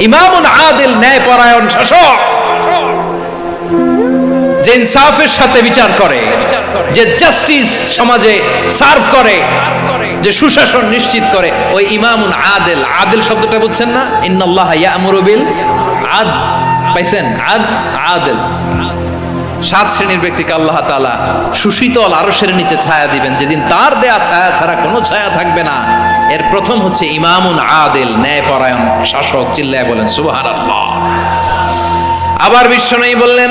ইমামুন আদিল ন্যায়পরায়ণ শাসক। যে ইনসাফের সাথে বিচার করে, যে জাস্টিস সমাজে সার্ভ করে, যে সুশাসন নিশ্চিত করে, ওই ইমামুন আদেল। আদেল শব্দটা বুঝছেন না? ইন্নাল্লাহ ইয়ামুরু বিল আদ পাইছেন? আদ, আদেল। সাত শ্রেণির ব্যক্তিকে আল্লাহ তাআলা সুশীতল আরশের নিচে ছায়া দিবেন। যেদিন তার দেয়া ছায়া ছাড়া কোনো ছায়া থাকবে না। এর প্রথম হচ্ছে ইমামুন আদেল ন্যায়পরায়ণ শাসক চিল্লায় বলেন সুবহানাল্লাহ। আবার বিশ্ব নেই বললেন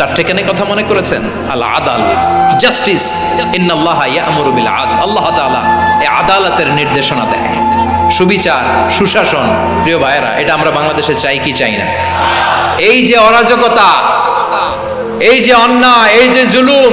চারটে কেনে কথা মনে করেছেন? আল আদাল, জাস্টিস, ইন্নাল্লাহ ইয়ামুরু বিল আদ আল্লাহ তাআলা এই আদালতের নির্দেশনা দেয় সুবিচার, সুশাসন, প্রিয় ভাইয়েরা, এটা আমরা বাংলাদেশে চাই কি চাই না? এই যে অরাজকতা, এই যে অন্যায়, এই যে জুলুম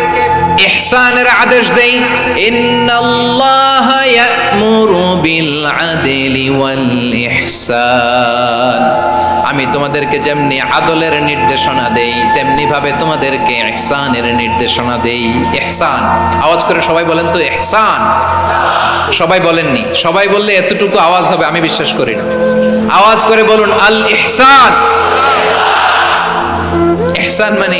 ইহসানের আদেশ দেই। ইন্নাল্লাহ ইয়ামুরু বিল আদলি ওয়াল ইহসান আমি তোমাদেরকে যেমনি আদলের নির্দেশনা দেই তেমনি ভাবে তোমাদেরকে ইহসানের নির্দেশনা দেই। ইহসান, আওয়াজ করে সবাই বলেন তো, ইহসান। সবাই বলেননি, সবাই বললে এতটুকু আওয়াজ হবে, আমি বিশ্বাস করি না। আওয়াজ করে বলুন আল ইহসান ইহসান মানে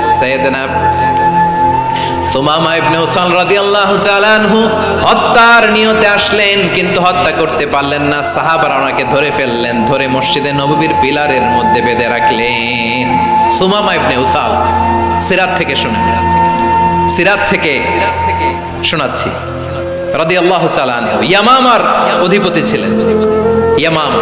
সুমামা ইবনে রাদিয়াল্লাহু তাআলা আনহু হত্যার নিয়তে আসলেন, কিন্তু হত্যা করতে পারলেন না। সাহাবারা ওনাকে ধরে ফেললেন, ধরে মসজিদে নববীর পিলারের মধ্যে বেঁধে রাখলেন। সুমামা ইবনে উসাল, সিরাত থেকে সিরাত থেকে শোনাচ্ছি। রাদিয়াল্লাহু তাআলা আনহু, ইয়ামামার অধিপতি ছিলেন। ইয়ামামা।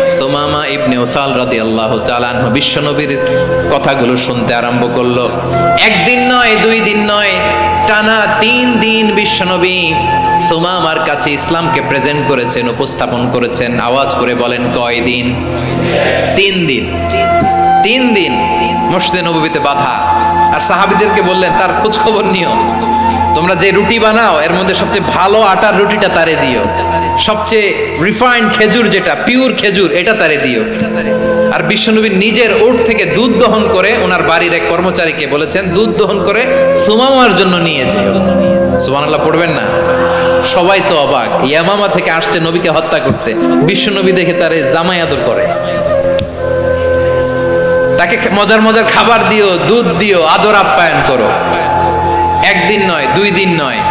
সোমামা ইবনে ওসাল রাদি আল্লাহ চালান বিশ্বনবীর কথাগুলো শুনতে আরম্ভ করল। একদিন নয়, দুই দিন নয়, টানা তিন দিন বিশ্বনবী সোমামার কাছে ইসলামকে প্রেজেন্ট করেছেন, উপস্থাপন করেছেন, আওয়াজ করে বলেন, কয় দিন? তিন দিন। তিন দিন মসজিদে নবীতে বাধা। আর সাহাবিদেরকে বললেন, তার খোঁজ খবর নিও। তোমরা যে রুটি বানাও, এর মধ্যে সবচেয়ে ভালো আটার রুটিটা তারে দিও। সবচেয়ে রিফাইন্ড খেজুর যেটা পিওর খেজুর, এটা তারে দিও। আর বিশ্বনবী নিজের ওট থেকে দুধ দহন করে ওনার বাড়ির এক কর্মচারীকে বলেছেন, দুধ দহন করে সুমামার জন্য নিয়েছে যেও। সুবহানাল্লাহ, পড়বেন না। সবাই তো অবাক। ইয়ামামা থেকে আসছে নবীকে হত্যা করতে। বিশ্বনবী দেখে তারে জামাই আদর করে। তাকে মজার মজার খাবার দিও, দুধ দিও, আদর আপ্যায়ন করো। একদিন নয়, দুই দিন নয়।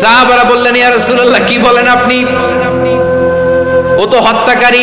সাহাবারা বললেন ইয়া রাসূলুল্লাহ কি বলেন আপনি? ও তো হত্যাকারী।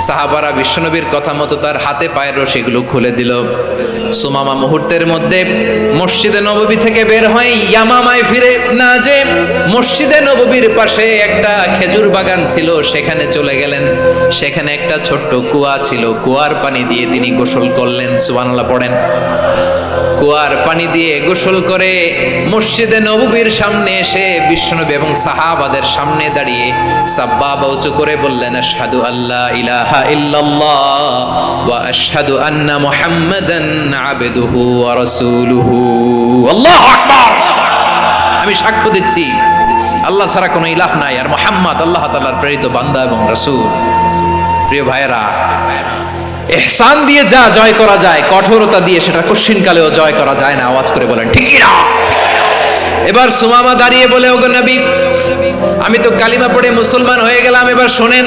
সাহাবারা বিশ্বনবীর কথা মতো তার হাতে পায়ের রশিগুলো খুলে দিল। সুমামা মুহূর্তের মধ্যে মসজিদে নববী থেকে বের হয়ে ইয়ামামায় ফিরে না যে মসজিদে নববীর পাশে একটা খেজুর বাগান ছিল, সেখানে চলে গেলেন। সেখানে একটা ছোট্ট কুয়া ছিল, কুয়ার পানি দিয়ে তিনি গোসল করলেন, সুবহানাল্লাহ পড়েন। কুয়ার পানি দিয়ে গোসল করে মসজিদে নববীর সামনে এসে বিশ্বনবী এবং সাহাবাদের সামনে দাঁড়িয়ে সাব্বা উঁচু করে বললেন সাধু আল্লাহ ইলাহা ইল্লাল্লাহ ওয়া আশহাদু আন্না মুহাম্মাদান আবদুহু ওয়া রাসূলুহু। আল্লাহু আকবার। আমি সাক্ষ্য দিচ্ছি, আল্লাহ ছাড়া কোনো ইলাহ নাই আর মুহাম্মদ আল্লাহ তাআলার প্রেরিত বান্দা এবং রাসূল। প্রিয় ভাইয়েরা, এহসান দিয়ে যা জয় করা যায়, কঠোরতা দিয়ে সেটা কশ্চিনকালেও জয় করা যায় না, আওয়াজ করে বলেন, ঠিক না এবার সুমামা দাঁড়িয়ে বলে, ওগো নবী, আমি তো কালিমা পড়ে মুসলমান হয়ে গেলাম, এবার শোনেন।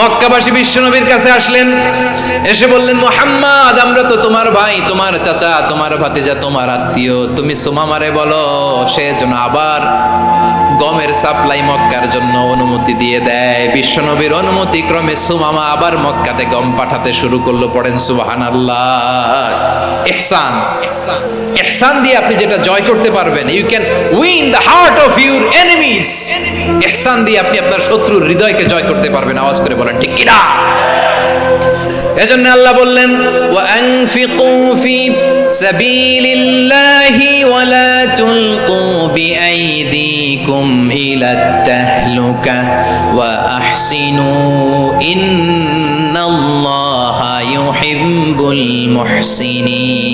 মক্কাবাসী বিশ্বনবীর কাছে আসলেন, এসে বললেন, মোহাম্মদ, আমরা তো তোমার ভাই, তোমার চাচা, তোমার ভাতিজা, তোমার আত্মীয়। তুমি সুমামারে বলো, সে যেন আবার গমের সাপ্লাই মক্কার জন্য অনুমতি দিয়ে দেয়। বিশ্বনবীর অনুমতি ক্রমে সুমামা আবার মক্কাতে গম পাঠাতে শুরু করল, পড়েন সুবাহান আল্লাহ এহসান এহসান দিয়ে আপনি যেটা জয় করতে পারবেন you can win the heart of your enemies এহসান দিয়ে আপনি আপনার শত্রুর হৃদয়কে জয় করতে পারবেন, আওয়াজ করে বলেন, ঠিক কিনা? এজন্য আল্লাহ বললেন ওয়ানফিকু ফি সাবিলিল্লাহি ওয়ালা তুলকু বিআইদিকুম بكم إلى التهلكة وأحسنوا إن الله يحب المحسنين.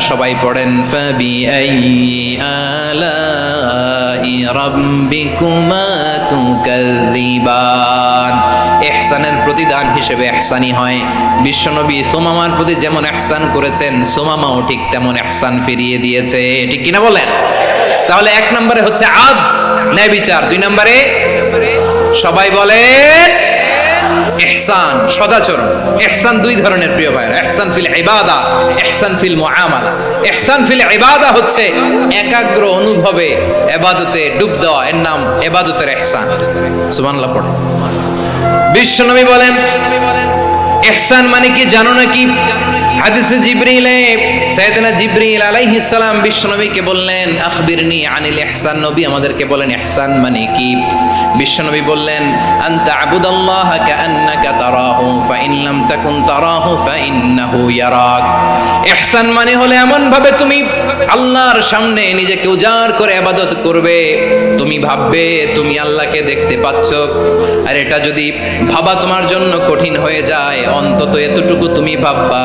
সবাই পড়েন রাব্বিকুমা তুকাযিবান ইহসানের প্রতিদান হিসেবে ইহসানি হয়। বিশ্বনবী সোমামার প্রতি যেমন ইহসান করেছেন, সোমামাও ঠিক তেমন ইহসান ফিরিয়ে দিয়েছে। ঠিক কিনা বলেন? তাহলে এক নম্বরে হচ্ছে আদ ন্যায় বিচার দুই নম্বরে? সবাই বলে ইহসান, সদাচরণ। এহসান দুই ধরনের প্রিয় ভাইয়ের। এহসান ফিল ইবাদা এহসান ফিল মুআমালা। এহসান ফিল ইবাদা হচ্ছে একাগ্র অনুভবে ইবাদতে ডুব দেওয়া। এর নাম ইবাদতের এহসান সুবহানাল্লাহ, পড়ো। বিশ্বনবী বলেন এহসান মানে কি জানো নাকি হাদিসে জিবরিলে সাইয়েদনা জিবরিল আলাইহিস সালাম বিশ্বনবীকে বললেন, আখবিরনি আনিল ইহসান। নবী আমাদেরকে বলেন, ইহসান মানে কি? বিশ্বনবী বললেন, আনতা আবুদাল্লাহ কাআন্নাকা তারাহু, ফাইন লাম তাকুন তারাহু ফা ইন্নাহু ইয়ারাক। ইহসান মানে হলো এমন ভাবে তুমি আল্লাহর সামনে নিজেকে উজাড় করে ইবাদত করবে। তুমি ভাববে তুমি আল্লাহকে দেখতে পাচ্ছ। আর এটা যদি ভাবা তোমার জন্য কঠিন হয়ে যায়, অন্তত এতটুকু তুমি ভাববা।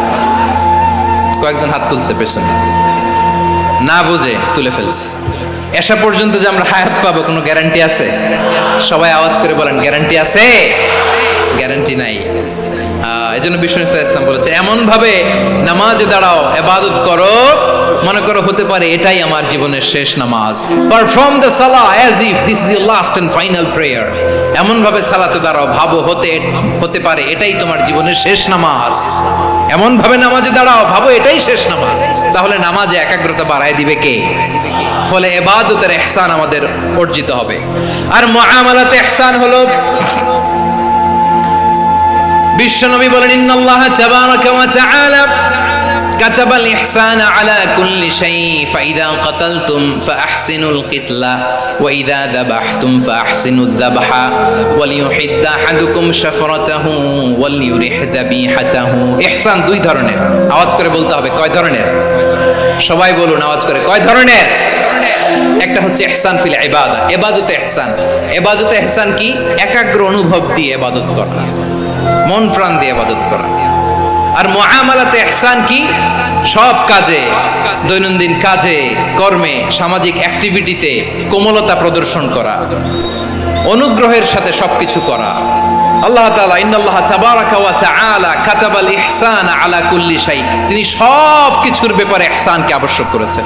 কয়েকজন হাত তুলছে পেছনে। না বুঝে তুলে ফেলছে। এসা পর্যন্ত যে আমরা হায়াত পাবো, কোনো গ্যারান্টি আছে? সবাই আওয়াজ করে বলেন গ্যারান্টি আছে? গ্যারান্টি নাই। এই জন্য বিষ্ণু ইসলাম বলেছে এমন ভাবে নামাজে দাঁড়াও, এবাদত করো, মনে করো হতে পারে এটাই আমার জীবনের শেষ নামাজ। পারফর্ম দ্য সালা as if this is your last and final prayer এমন ভাবে সালাতে দাঁড়াও, ভাবো হতে হতে পারে এটাই তোমার জীবনের শেষ নামাজ। এমন ভাবে নামাজে দাঁড়াও, ভাবো এটাই শেষ নামাজ। তাহলে নামাজে একাগ্রতা বাড়ায় দিবে কে? ফলে এবাদতের এহসান আমাদের অর্জিত হবে। আর মুআমালাতে এহসান হলো বিশ্বনবী বলেন ইন্নাল্লাহ তাবারাকা ওয়া তাআলা كتب الإحسان على كل شيء فإذا قتلتم فأحسنوا القتلة وإذا ذبحتم فأحسنوا الذبح وليحد أحدكم شفرته وليرح ذبيحته إحسان দুই ধরনের আওয়াজ করে বলতে হবে কয় ধরনের সবাই বলুন আওয়াজ করে কয় ধরনের একটা হচ্ছে ইহসান ফিল ইবাদা ইবাদতে ইহসান ইবাদতে ইহসান কি একাগ্র অনুভব দিয়ে ইবাদত করা মন প্রাণ দিয়ে ইবাদত করা। আর মুআমালাতে ইহসান কি? সব কাজে, দৈনন্দিন কাজে, কর্মে, সামাজিক অ্যাক্টিভিটিতে কোমলতা প্রদর্শন করা। অনুগ্রহের সাথে সবকিছু করা। আল্লাহ তাআলা ইন্নাল্লাহ তাবারাকা ওয়া তাআলা কাতাবাল ইহসান আলা কুল্লি শাই তিনি সব কিছুর ব্যাপারে ইহসানকে আবশ্যক করেছেন।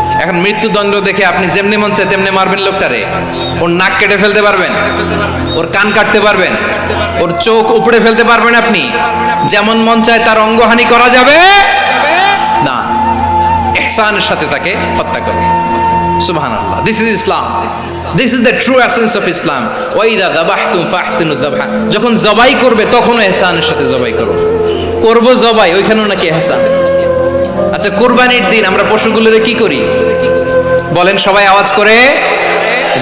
এখন মৃত্যুদণ্ড দেখে আপনি যেমনি মন চায় তেমনি মারবেন লোকটারে। ওর নাক কেটে ফেলতে পারবেন, ওর কান কাটতে পারবেন, ওর চোখ উপড়ে ফেলতে পারবেন আপনি। যেমন মন চায় তার অঙ্গহানি করা যাবে, না, এহসানের সাথে তাকে হত্যা করবে। সুবহানাল্লাহ this is Islam this is the true essence of Islam ওয়াইদা যাবাহতুম ফাহসিনু যাবহা। যখন জবাই করবে, তখনও এহসানের সাথে জবাই করো। করব জবাই, ওইখানেও নাকি এহসান। আচ্ছা কুরবানির দিন আমরা পশুগুলোরে কি করি? বলেন, সবাই আওয়াজ করে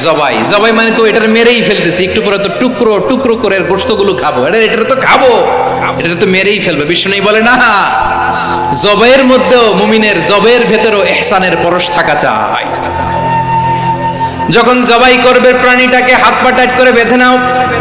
জবাই। জবাই মানে তো এটার মেরেই ফেলতেছি, একটু পরে তো টুকরো টুকরো করে গোস্তগুলো খাব। এটা এটা তো খাব। এটা তো মেরেই ফেলবে বিষ্ণু বলে না। জবের মধ্যেও মুমিনের জবের ভেতরেও এহসানের পরশ থাকা চাই। যখন জবাই করবে, প্রাণীটাকে হাত পা টাইট করে বেঁধে নাও।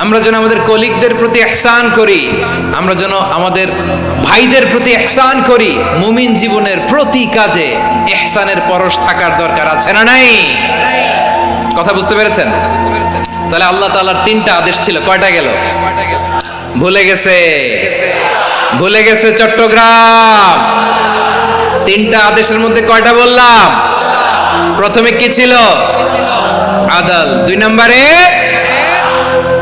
আমরা যেন আমাদের কলিগদের প্রতি এহসান করি। আমরা যেন আমাদের ভাইদের প্রতি এহসান করি। মুমিন জীবনের প্রতি কাজে এহসানের পরশ থাকার দরকার আছে না নাই? কথা বুঝতে পেরেছেন? তাহলে আল্লাহ তাআলার তিনটা আদেশ ছিল। কয়টা গেল? ভুলে গেছে। ভুলে গেছে চট্টগ্রাম। তিনটা আদেশের মধ্যে কয়টা বললাম? প্রথমে কি ছিল? আদাল। দুই নম্বরে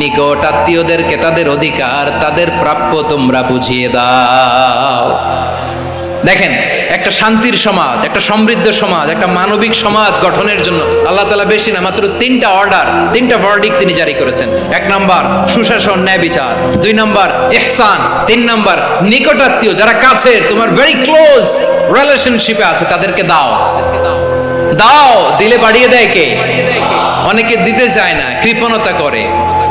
নিকট আত্মীয়দেরকে তাদের অধিকার, তাদের প্রাপ্য তোমরা বুঝিয়ে দাও। দেখেন, একটা শান্তির সমাজ, একটা সমৃদ্ধ সমাজ, একটা মানবিক সমাজ গঠনের জন্য আল্লাহ তালা বেশি না, মাত্র তিনটা অর্ডার তিনটা ভার্ডিক তিনি জারি করেছেন। এক নম্বর, সুশাসন, ন্যায় বিচার। দুই নম্বর ইহসান তিন নম্বর নিকটাত্মীয় যারা কাছের তোমার ভেরি ক্লোজ রিলেশনশিপে আছে, তাদেরকে দাও। দাও, দিলে বাড়িয়ে দেয় কে? অনেকে দিতে চায় না, কৃপণতা করে।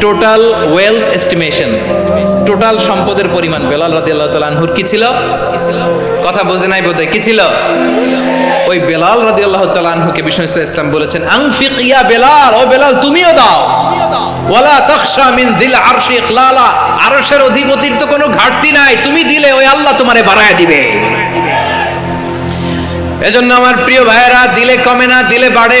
টোটাল ওয়েলথ এস্টিমেশন টোটাল সম্পদের পরিমাণ। বেলাল রাদি আল্লাহ তালানহুর কি ছিল? কথা বোঝে নাই বোধহয়। কি ছিল? ওই বেলাল রাদি আল্লাহ তালানহুকে বিষ্ণু ইসলাম বলেছেন, আংফিক ইয়া বেলাল, ও বেলাল, তুমিও দাও। ওয়ালা তখশা মিন দিল আরশি ইখলালা। আরশের অধিপতির তো কোনো ঘাটতি নাই। তুমি দিলে ওই আল্লাহ তোমারে বাড়ায় দিবে। এজন্য আমার প্রিয় ভাইয়েরা, দিলে কমে না, দিলে বাড়ে।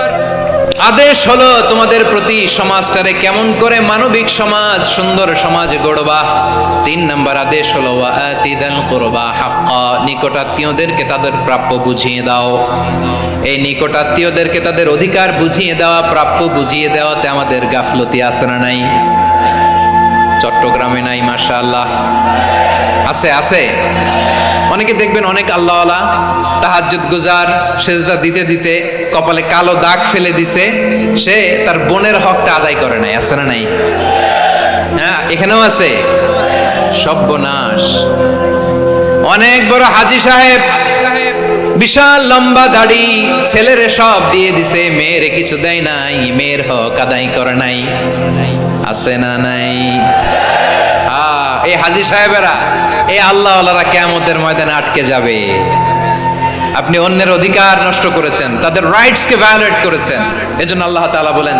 আদেশ হলো তোমাদের প্রতি সমাজটারে কেমন করে মানবিক সমাজ, সুন্দর সমাজ গড়বা। তিন নাম্বার আদেশ হলো কুরবা হাক্কা নিকটাত্মীয়দেরকে তাদের প্রাপ্য বুঝিয়ে দাও। এই নিকটাত্মীয়দেরকে তাদের অধিকার বুঝিয়ে দেওয়া, প্রাপ্য বুঝিয়ে দেওয়াতে আমাদের গাফলতি আছে না নাই? চট্টগ্রামে নাই, মাশাআল্লাহ। আছে আছে। অনেকে দেখবেন অনেক আল্লাহওয়ালা তাহাজ্জুদ গুজার, সেজদা দিতে দিতে কপালে কালো দাগ ফেলে দিছে, সে তার বোনের হকটা আদায় করে নাই, আছে না নাই? হ্যাঁ এখানেও আছে। সব্যনাশ অনেক বড় হাজি সাহেব, বিশাল লম্বা দাড়ি, ছেলেরে সব দিয়ে দিছে, মেয়েরে কিছু দেয় নাই, মেয়ের হক আদায় করে নাই, আছে না নাই? এই হাজি সাহেবেরা, এই আল্লাহ কেমতের ময়দানে আটকে যাবে। আপনি অন্যের অধিকার নষ্ট করেছেন, তাদের রাইটস কে ভায়োলেট করেছেন। এজন্য আল্লাহ তাআলা বলেন,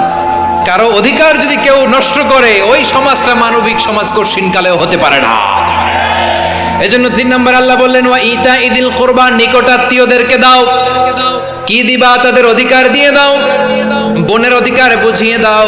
কারও অধিকার যদি কেউ নষ্ট করে, ওই সমাজটা মানবিক সমাজ কঠিন কালেও হতে পারে না। এজন্য তিন নম্বর আল্লাহ বললেন, ওয়া ইতা ইদিল কোরবান নিকটাত্মীয়দেরকে দাও। কি দিবা তাদের অধিকার দিয়ে দাও। বোনের অধিকার বুঝিয়ে দাও।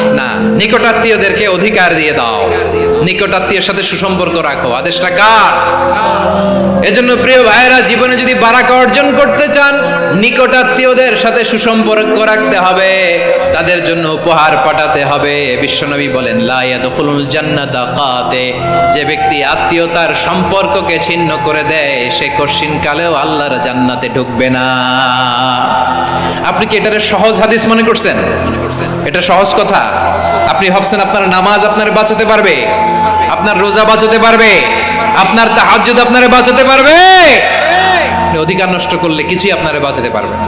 না। নিকটাত্মীয়দেরকে অধিকার দিয়ে দাও। নিকটাত্মীয়ের সাথে সুসম্পর্ক রাখো। আদেশটা কার? এজন্য প্রিয় ভাইয়েরা, জীবনে যদি বারাকা অর্জন করতে চান, নিকটাত্মীয়দের সাথে সুসম্পর্ক রাখতে হবে। তাদের জন্য উপহার পাঠাতে হবে। বিশ্বনবী বলেন, লা ইয়াদখুলুল জান্নাতা কাতে যে ব্যক্তি আত্মীয়তার সম্পর্ককে ছিন্ন করে দেয়, সে কশিন কালেও আল্লাহর জান্নাতে ঢুকবে না। আপনি কি এটারে সহজ হাদিস মনে করছেন? এটা সহজ কথা? আপনি ভাবছেন আপনার নামাজ আপনার বাঁচাতে পারবে? আপনার রোজা বাঁচাতে পারবে? আপনার তাহাজ্জুদ আপনারে বাঁচাতে পারবে? অধিকার নষ্ট করলে কিছুই আপনারে বাঁচাতে পারবে না।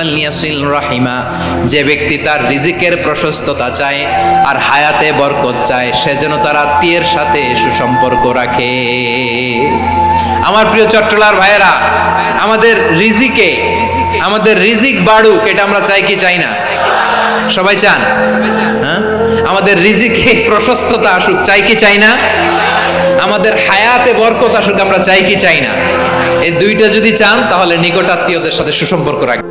ফালইয়াসিল রাহিমা, যে ব্যক্তি তার রিজিকের প্রশস্ততা চায় আর হায়াতে বরকত চায়, সে যেন তার আত্মীয়ের সাথে সুসম্পর্ক রাখে। আমার প্রিয় চট্টলার ভাইয়েরা, আমাদের রিজিকে, আমাদের রিজিক বাড়ুক, এটা আমরা চাই কি চাই না? সবাই চান? হ্যাঁ? আমাদের রিজিকে প্রশস্ততা আসুক, চাই কি চাই না? আমাদের হায়াতে বরকত আসুক, আমরা চাই কি চাই না? এই দুইটা যদি চান, তাহলে নিকটাত্মীয়দের সাথে সুসম্পর্ক রাখবেন।